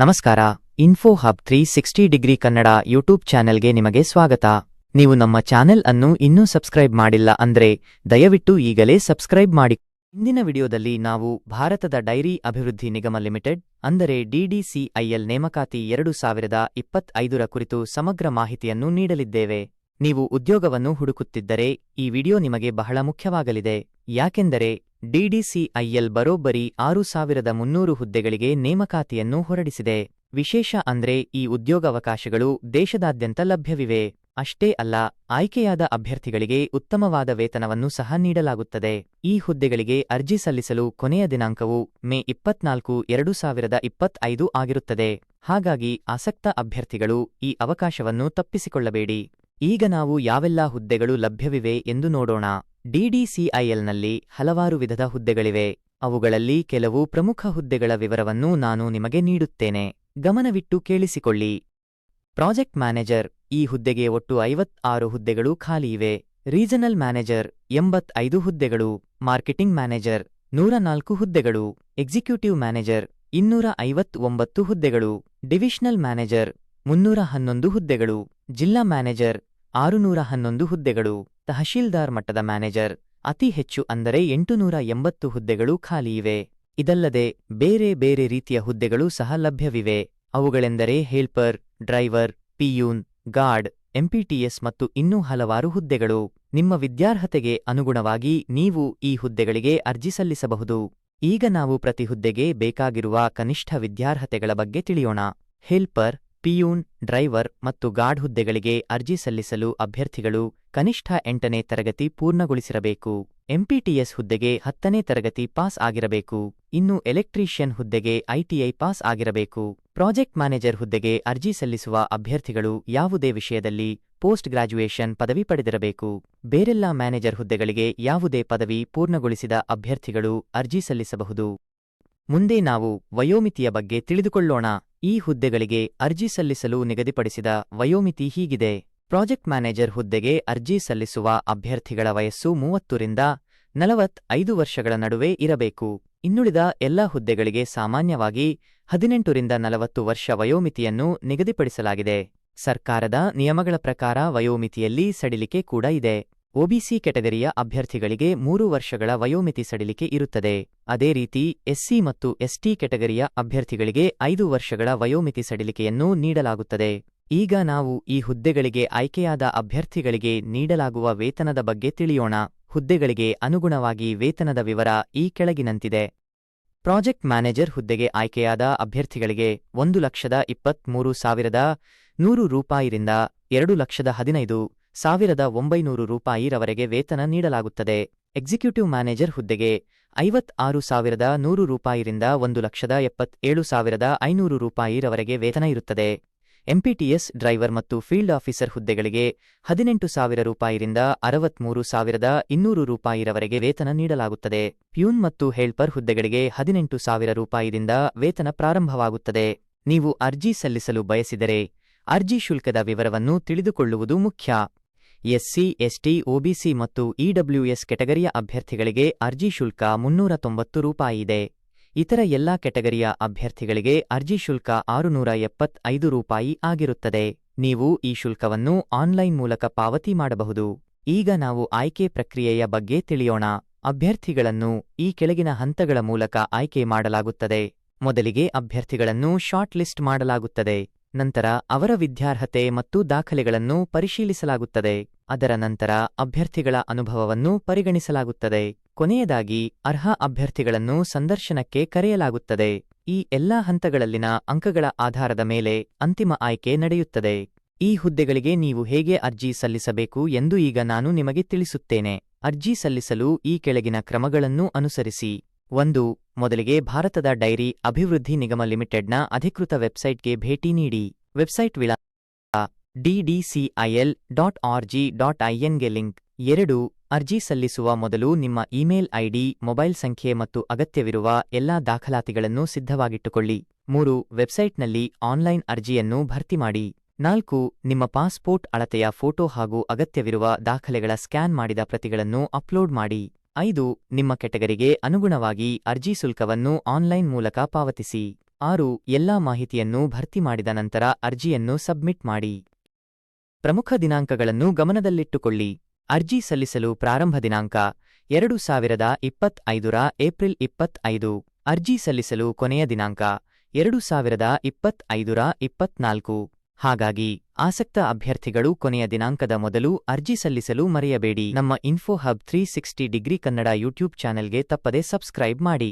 ನಮಸ್ಕಾರ info hub three sixty degree Kannada YouTube ಚಾನೆಲ್ಗೆ ನಿಮಗೆ ಸ್ವಾಗತ. ನೀವು ನಮ್ಮ ಚಾನೆಲ್ ಅನ್ನು ಇನ್ನೂ ಸಬ್ಸ್ಕ್ರೈಬ್ ಮಾಡಿಲ್ಲ ಅಂದ್ರೆ ದಯವಿಟ್ಟು ಈಗಲೇ ಸಬ್ಸ್ಕ್ರೈಬ್ ಮಾಡಿ. ಇಂದಿನ ವಿಡಿಯೋದಲ್ಲಿ ನಾವು ಭಾರತದ ಡೈರಿ ಅಭಿವೃದ್ಧಿ ನಿಗಮ ಲಿಮಿಟೆಡ್, ಅಂದರೆ ಡಿಡಿಸಿಐಎಲ್ ನೇಮಕಾತಿ ಎರಡು ಸಾವಿರದ ಇಪ್ಪತ್ತೈದರ ಕುರಿತು ಸಮಗ್ರ ಮಾಹಿತಿಯನ್ನು ನೀಡಲಿದ್ದೇವೆ. ನೀವು ಉದ್ಯೋಗವನ್ನು ಹುಡುಕುತ್ತಿದ್ದರೆ ಈ ವಿಡಿಯೋ ನಿಮಗೆ ಬಹಳ ಮುಖ್ಯವಾಗಲಿದೆ. ಯಾಕೆಂದರೆ ಡಿಡಿಸಿಐಎಲ್ ಬರೋಬ್ಬರಿ ಆರು ಸಾವಿರದ ಮುನ್ನೂರು ಹುದ್ದೆಗಳಿಗೆ ನೇಮಕಾತಿಯನ್ನು ಹೊರಡಿಸಿದೆ. ವಿಶೇಷ ಅಂದ್ರೆ ಈ ಉದ್ಯೋಗಾವಕಾಶಗಳು ದೇಶದಾದ್ಯಂತ ಲಭ್ಯವಿವೆ. ಅಷ್ಟೇ ಅಲ್ಲ, ಆಯ್ಕೆಯಾದ ಅಭ್ಯರ್ಥಿಗಳಿಗೆ ಉತ್ತಮವಾದ ವೇತನವನ್ನು ಸಹ ನೀಡಲಾಗುತ್ತದೆ. ಈ ಹುದ್ದೆಗಳಿಗೆ ಅರ್ಜಿ ಸಲ್ಲಿಸಲು ಕೊನೆಯ ದಿನಾಂಕವು ಮೇ ಇಪ್ಪತ್ನಾಲ್ಕು, ಎರಡು ಸಾವಿರದ ಇಪ್ಪತ್ತೈದು ಆಗಿರುತ್ತದೆ. ಹಾಗಾಗಿ ಆಸಕ್ತ ಅಭ್ಯರ್ಥಿಗಳು ಈ ಅವಕಾಶವನ್ನು ತಪ್ಪಿಸಿಕೊಳ್ಳಬೇಡಿ. ಈಗ ನಾವು ಯಾವೆಲ್ಲಾ ಹುದ್ದೆಗಳು ಲಭ್ಯವಿವೆ ಎಂದು ನೋಡೋಣ. ಡಿಡಿಸಿಐಎಲ್ನಲ್ಲಿ ಹಲವಾರು ವಿಧದ ಹುದ್ದೆಗಳಿವೆ. ಅವುಗಳಲ್ಲಿ ಕೆಲವು ಪ್ರಮುಖ ಹುದ್ದೆಗಳ ವಿವರವನ್ನು ನಾನು ನಿಮಗೆ ನೀಡುತ್ತೇನೆ. ಗಮನವಿಟ್ಟು ಕೇಳಿಸಿಕೊಳ್ಳಿ. ಪ್ರಾಜೆಕ್ಟ್ ಮ್ಯಾನೇಜರ್, ಈ ಹುದ್ದೆಗೆ ಒಟ್ಟು ಐವತ್ತಾರು ಹುದ್ದೆಗಳು ಖಾಲಿಯಿವೆ ರೀಜನಲ್ ಮ್ಯಾನೇಜರ್, ಎಂಬತ್ತೈದು ಹುದ್ದೆಗಳು. ಮಾರ್ಕೆಟಿಂಗ್ ಮ್ಯಾನೇಜರ್, ನೂರ ನಾಲ್ಕು ಹುದ್ದೆಗಳು. ಎಕ್ಸಿಕ್ಯೂಟಿವ್ ಮ್ಯಾನೇಜರ್, ಇನ್ನೂರ ಐವತ್ತೊಂಬತ್ತು ಹುದ್ದೆಗಳು. ಡಿವಿಷನಲ್ ಮ್ಯಾನೇಜರ್, ಮುನ್ನೂರ ಹನ್ನೊಂದು ಹುದ್ದೆಗಳು. ಜಿಲ್ಲಾ ಮ್ಯಾನೇಜರ್ ಆರುನೂರ ಹನ್ನೊಂದು ಹುದ್ದೆಗಳು. ತಹಶೀಲ್ದಾರ್ ಮಟ್ಟದ ಮ್ಯಾನೇಜರ್. ಅತಿ ಹೆಚ್ಚು ಅಂದರೆ ಎಂಟುನೂರ ಎಂಬತ್ತು ಹುದ್ದೆಗಳು ಖಾಲಿಯಿವೆ ಇದಲ್ಲದೆ, ಬೇರೆ ಬೇರೆ ರೀತಿಯ ಹುದ್ದೆಗಳು ಸಹ ಲಭ್ಯವಿವೆ. ಅವುಗಳೆಂದರೆ ಹೇಲ್ಪರ್, ಡ್ರೈವರ್, ಪಿಯೂನ್, ಗಾರ್ಡ್, ಎಂಪಿಟಿಎಸ್ ಮತ್ತು ಇನ್ನೂ ಹಲವಾರು ಹುದ್ದೆಗಳು. ನಿಮ್ಮ ವಿದ್ಯಾರ್ಹತೆಗೆ ಅನುಗುಣವಾಗಿ ನೀವು ಈ ಹುದ್ದೆಗಳಿಗೆ ಅರ್ಜಿ ಸಲ್ಲಿಸಬಹುದು. ಈಗ ನಾವು ಪ್ರತಿ ಹುದ್ದೆಗೆ ಬೇಕಾಗಿರುವ ಕನಿಷ್ಠ ವಿದ್ಯಾರ್ಹತೆಗಳ ಬಗ್ಗೆ ತಿಳಿಯೋಣ. ಹೆಲ್ಪರ್ ಪಿಯೂನ್, ಡ್ರೈವರ್ ಮತ್ತು ಗಾರ್ಡ್ ಹುದ್ದೆಗಳಿಗೆ ಅರ್ಜಿ ಸಲ್ಲಿಸಲು ಅಭ್ಯರ್ಥಿಗಳು ಕನಿಷ್ಠ ಎಂಟನೇ ತರಗತಿ ಪೂರ್ಣಗೊಳಿಸಿರಬೇಕು. ಎಂಪಿಟಿಎಸ್ ಹುದ್ದೆಗೆ ಹತ್ತನೇ ತರಗತಿ ಪಾಸ್ ಆಗಿರಬೇಕು. ಇನ್ನು ಎಲೆಕ್ಟ್ರೀಷಿಯನ್ ಹುದ್ದೆಗೆ ಐಟಿಐ ಪಾಸ್ ಆಗಿರಬೇಕು. ಪ್ರಾಜೆಕ್ಟ್ ಮ್ಯಾನೇಜರ್ ಹುದ್ದೆಗೆ ಅರ್ಜಿ ಸಲ್ಲಿಸುವ ಅಭ್ಯರ್ಥಿಗಳು ಯಾವುದೇ ವಿಷಯದಲ್ಲಿ ಪೋಸ್ಟ್ ಗ್ರಾಜ್ಯುಯೇಷನ್ ಪದವಿ ಪಡೆದಿರಬೇಕು. ಬೇರೆಲ್ಲಾ ಮ್ಯಾನೇಜರ್ ಹುದ್ದೆಗಳಿಗೆ ಯಾವುದೇ ಪದವಿ ಪೂರ್ಣಗೊಳಿಸಿದ ಅಭ್ಯರ್ಥಿಗಳು ಅರ್ಜಿ ಸಲ್ಲಿಸಬಹುದು. ಮುಂದೆ ನಾವು ವಯೋಮಿತಿಯ ಬಗ್ಗೆ ತಿಳಿದುಕೊಳ್ಳೋಣ. ಈ ಹುದ್ದೆಗಳಿಗೆ ಅರ್ಜಿ ಸಲ್ಲಿಸಲು ನಿಗದಿಪಡಿಸಿದ ವಯೋಮಿತಿ ಹೀಗಿದೆ. ಪ್ರಾಜೆಕ್ಟ್ ಮ್ಯಾನೇಜರ್ ಹುದ್ದೆಗೆ ಅರ್ಜಿ ಸಲ್ಲಿಸುವ ಅಭ್ಯರ್ಥಿಗಳ ವಯಸ್ಸು ಮೂವತ್ತರಿಂದ ನಲವತ್ತೈದು ವರ್ಷಗಳ ನಡುವೆ ಇರಬೇಕು. ಇನ್ನುಳಿದ ಎಲ್ಲಾ ಹುದ್ದೆಗಳಿಗೆ ಸಾಮಾನ್ಯವಾಗಿ ಹದಿನೆಂಟರಿಂದ ನಲವತ್ತು ವರ್ಷ ವಯೋಮಿತಿಯನ್ನು ನಿಗದಿಪಡಿಸಲಾಗಿದೆ. ಸರ್ಕಾರದ ನಿಯಮಗಳ ಪ್ರಕಾರ ವಯೋಮಿತಿಯಲ್ಲಿ ಸಡಿಲಿಕೆ ಕೂಡ ಇದೆ. ಒಬಿಸಿ ಕೆಟಗರಿಯ ಅಭ್ಯರ್ಥಿಗಳಿಗೆ ಮೂರು ವರ್ಷಗಳ ವಯೋಮಿತಿ ಸಡಿಲಿಕೆ ಇರುತ್ತದೆ. ಅದೇ ರೀತಿ ಎಸ್ಸಿ ಮತ್ತು ಎಸ್ಟಿ ಕೆಟಗರಿಯ ಅಭ್ಯರ್ಥಿಗಳಿಗೆ ಐದು ವರ್ಷಗಳ ವಯೋಮಿತಿ ಸಡಿಲಿಕೆಯನ್ನು ನೀಡಲಾಗುತ್ತದೆ. ಈಗ ನಾವು ಈ ಹುದ್ದೆಗಳಿಗೆ ಆಯ್ಕೆಯಾದ ಅಭ್ಯರ್ಥಿಗಳಿಗೆ ನೀಡಲಾಗುವ ವೇತನದ ಬಗ್ಗೆ ತಿಳಿಯೋಣ. ಹುದ್ದೆಗಳಿಗೆ ಅನುಗುಣವಾಗಿ ವೇತನದ ವಿವರ ಈ ಕೆಳಗಿನಂತಿದೆ. ಪ್ರಾಜೆಕ್ಟ್ ಮ್ಯಾನೇಜರ್ ಹುದ್ದೆಗೆ ಆಯ್ಕೆಯಾದ ಅಭ್ಯರ್ಥಿಗಳಿಗೆ ಒಂದು ಲಕ್ಷದ ಇಪ್ಪತ್ಮೂರು ಸಾವಿರದ ನೂರು ರೂಪಾಯಿರಿಂದ ಎರಡು ಲಕ್ಷದ ಹದಿನೈದು ಸಾವಿರದ ಒಂಬೈನೂರು ರೂಪಾಯಿರವರೆಗೆ ವೇತನ ನೀಡಲಾಗುತ್ತದೆ. ಎಕ್ಸಿಕ್ಯೂಟಿವ್ ಮ್ಯಾನೇಜರ್ ಹುದ್ದೆಗೆ ಐವತ್ತಾರು ಸಾವಿರದ ನೂರು ರೂಪಾಯಿರಿಂದ ಒಂದು ಲಕ್ಷದ ಎಪ್ಪತ್ತೇಳು ಸಾವಿರದ ಐನೂರು ರೂಪಾಯಿರವರೆಗೆ ವೇತನ ಇರುತ್ತದೆ. ಎಂಪಿಟಿಎಸ್ ಡ್ರೈವರ್ ಮತ್ತು ಫೀಲ್ಡ್ ಆಫೀಸರ್ ಹುದ್ದೆಗಳಿಗೆ ಹದಿನೆಂಟು ಸಾವಿರ ರೂಪಾಯಿರಿಂದ ಅರವತ್ಮೂರು ಸಾವಿರದ ಇನ್ನೂರು ರೂಪಾಯಿರವರೆಗೆ ವೇತನ ನೀಡಲಾಗುತ್ತದೆ. ಪ್ಯೂನ್ ಮತ್ತು ಹೆಲ್ಪರ್ ಹುದ್ದೆಗಳಿಗೆ ಹದಿನೆಂಟು ಸಾವಿರ ರೂಪಾಯಿದಿಂದ ವೇತನ ಪ್ರಾರಂಭವಾಗುತ್ತದೆ. ನೀವು ಅರ್ಜಿ ಸಲ್ಲಿಸಲು ಬಯಸಿದರೆ ಅರ್ಜಿ ಶುಲ್ಕದ ವಿವರವನ್ನು ತಿಳಿದುಕೊಳ್ಳುವುದು ಮುಖ್ಯ. ಎಸ್ಸಿ, ಎಸ್ಟಿ, ಒಬಿಸಿ ಮತ್ತು ಇಡಬ್ಲ್ಯೂಎಸ್ ಕೆಟಗರಿಯ ಅಭ್ಯರ್ಥಿಗಳಿಗೆ ಅರ್ಜಿ ಶುಲ್ಕ ಮುನ್ನೂರ ತೊಂಬತ್ತು ರೂಪಾಯಿ ಇದೆ. ಇತರ ಎಲ್ಲಾ ಕೆಟಗರಿಯ ಅಭ್ಯರ್ಥಿಗಳಿಗೆ ಅರ್ಜಿ ಶುಲ್ಕ ಆರುನೂರ ಎಪ್ಪತ್ತೈದು ರೂಪಾಯಿ ಆಗಿರುತ್ತದೆ. ನೀವು ಈ ಶುಲ್ಕವನ್ನು ಆನ್ಲೈನ್ ಮೂಲಕ ಪಾವತಿ ಮಾಡಬಹುದು. ಈಗ ನಾವು ಆಯ್ಕೆ ಪ್ರಕ್ರಿಯೆಯ ಬಗ್ಗೆ ತಿಳಿಯೋಣ. ಅಭ್ಯರ್ಥಿಗಳನ್ನು ಈ ಕೆಳಗಿನ ಹಂತಗಳ ಮೂಲಕ ಆಯ್ಕೆ ಮಾಡಲಾಗುತ್ತದೆ. ಮೊದಲಿಗೆ ಅಭ್ಯರ್ಥಿಗಳನ್ನು ಶಾರ್ಟ್ ಲಿಸ್ಟ್ ಮಾಡಲಾಗುತ್ತದೆ. ನಂತರ ಅವರ ವಿದ್ಯಾರ್ಹತೆ ಮತ್ತು ದಾಖಲೆಗಳನ್ನು ಪರಿಶೀಲಿಸಲಾಗುತ್ತದೆ. ಅದರ ನಂತರ ಅಭ್ಯರ್ಥಿಗಳ ಅನುಭವವನ್ನು ಪರಿಗಣಿಸಲಾಗುತ್ತದೆ. ಕೊನೆಯದಾಗಿ ಅರ್ಹ ಅಭ್ಯರ್ಥಿಗಳನ್ನು ಸಂದರ್ಶನಕ್ಕೆ ಕರೆಯಲಾಗುತ್ತದೆ. ಈ ಎಲ್ಲಾ ಹಂತಗಳಲ್ಲಿನ ಅಂಕಗಳ ಆಧಾರದ ಮೇಲೆ ಅಂತಿಮ ಆಯ್ಕೆ ನಡೆಯುತ್ತದೆ. ಈ ಹುದ್ದೆಗಳಿಗೆ ನೀವು ಹೇಗೆ ಅರ್ಜಿ ಸಲ್ಲಿಸಬೇಕು ಎಂದು ಈಗ ನಾನು ನಿಮಗೆ ತಿಳಿಸುತ್ತೇನೆ. ಅರ್ಜಿ ಸಲ್ಲಿಸಲು ಈ ಕೆಳಗಿನ ಕ್ರಮಗಳನ್ನು ಅನುಸರಿಸಿ. ಒಂದು, ಮೊದಲಿಗೆ ಭಾರತದ ಡೈರಿ ಅಭಿವೃದ್ಧಿ ನಿಗಮ ಲಿಮಿಟೆಡ್ನ ಅಧಿಕೃತ ವೆಬ್ಸೈಟ್ಗೆ ಭೇಟಿ ನೀಡಿ. ವೆಬ್ಸೈಟ್ ವಿಳಾ ಡಿಡಿಸಿಐಎಲ್ ಡಾಟ್ ಆರ್ಜಿ ಡಾಟ್ ಐಎನ್ಗೆ ಲಿಂಕ್. ಎರಡು, ಅರ್ಜಿ ಸಲ್ಲಿಸುವ ಮೊದಲು ನಿಮ್ಮ ಇಮೇಲ್ ಐಡಿ, ಮೊಬೈಲ್ ಸಂಖ್ಯೆ ಮತ್ತು ಅಗತ್ಯವಿರುವ ಎಲ್ಲಾ ದಾಖಲಾತಿಗಳನ್ನು ಸಿದ್ಧವಾಗಿಟ್ಟುಕೊಳ್ಳಿ. ಮೂರು, ವೆಬ್ಸೈಟ್ನಲ್ಲಿ ಆನ್ಲೈನ್ ಅರ್ಜಿಯನ್ನು ಭರ್ತಿ ಮಾಡಿ. ನಾಲ್ಕು, ನಿಮ್ಮ ಪಾಸ್ಪೋರ್ಟ್ ಅಳತೆಯ ಫೋಟೋ ಹಾಗೂ ಅಗತ್ಯವಿರುವ ದಾಖಲೆಗಳ ಸ್ಕ್ಯಾನ್ ಮಾಡಿದ ಪ್ರತಿಗಳನ್ನು ಅಪ್ಲೋಡ್ ಮಾಡಿ. ಐದು, ನಿಮ್ಮ ಕೆಟಗರಿಗೆ ಅನುಗುಣವಾಗಿ ಅರ್ಜಿ ಶುಲ್ಕವನ್ನು ಆನ್ಲೈನ್ ಮೂಲಕ ಪಾವತಿಸಿ. ಆರು, ಎಲ್ಲಾ ಮಾಹಿತಿಯನ್ನು ಭರ್ತಿ ಮಾಡಿದ ನಂತರ ಅರ್ಜಿಯನ್ನು ಸಬ್ಮಿಟ್ ಮಾಡಿ. ಪ್ರಮುಖ ದಿನಾಂಕಗಳನ್ನು ಗಮನದಲ್ಲಿಟ್ಟುಕೊಳ್ಳಿ. ಅರ್ಜಿ ಸಲ್ಲಿಸಲು ಪ್ರಾರಂಭ ದಿನಾಂಕ ಎರಡು ಸಾವಿರದ ಇಪ್ಪತ್ತೈದರ ಏಪ್ರಿಲ್ ಇಪ್ಪತ್ತೈದು. ಅರ್ಜಿ ಸಲ್ಲಿಸಲು ಕೊನೆಯ ದಿನಾಂಕ ಎರಡು ಸಾವಿರದ ಇಪ್ಪತ್ತೈದರ ಇಪ್ಪತ್ನಾಲ್ಕು. ಹಾಗಾಗಿ ಆಸಕ್ತ ಅಭ್ಯರ್ಥಿಗಳು ಕೊನೆಯ ದಿನಾಂಕದ ಮೊದಲು ಅರ್ಜಿ ಸಲ್ಲಿಸಲು ಮರೆಯಬೇಡಿ. ನಮ್ಮ info hub three sixty degree Kannada YouTube ಚಾನೆಲ್ಗೆ ತಪ್ಪದೆ ಸಬ್ಸ್ಕ್ರೈಬ್ ಮಾಡಿ.